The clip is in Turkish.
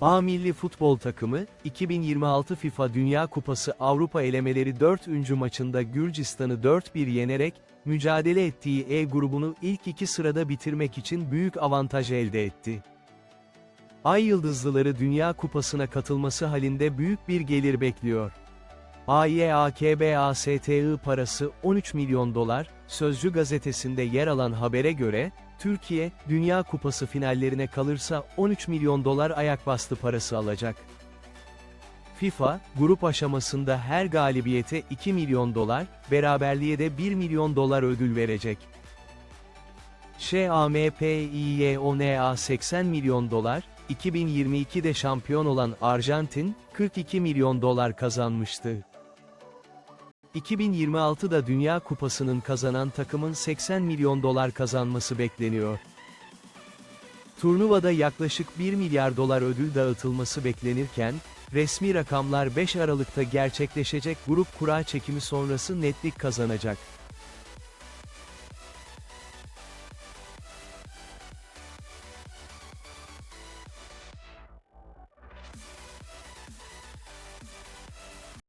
A milli futbol takımı, 2026 FIFA Dünya Kupası Avrupa elemeleri 4. maçında Gürcistan'ı 4-1 yenerek, mücadele ettiği E grubunu ilk iki sırada bitirmek için büyük avantaj elde etti. Ay Yıldızlıları Dünya Kupası'na katılması halinde büyük bir gelir bekliyor. AYAKBASTI parası 13 milyon dolar, Sözcü gazetesinde yer alan habere göre, Türkiye, Dünya Kupası finallerine kalırsa 13 milyon dolar ayak bastı parası alacak. FIFA, grup aşamasında her galibiyete 2 milyon dolar, beraberliğe de 1 milyon dolar ödül verecek. ŞAMPİYONA 80 milyon dolar, 2022'de şampiyon olan Arjantin, 42 milyon dolar kazanmıştı. 2026'da Dünya Kupası'nın kazanan takımın 80 milyon dolar kazanması bekleniyor. Turnuvada yaklaşık 1 milyar dolar ödül dağıtılması beklenirken, resmi rakamlar 5 Aralık'ta gerçekleşecek grup kura çekimi sonrası netlik kazanacak.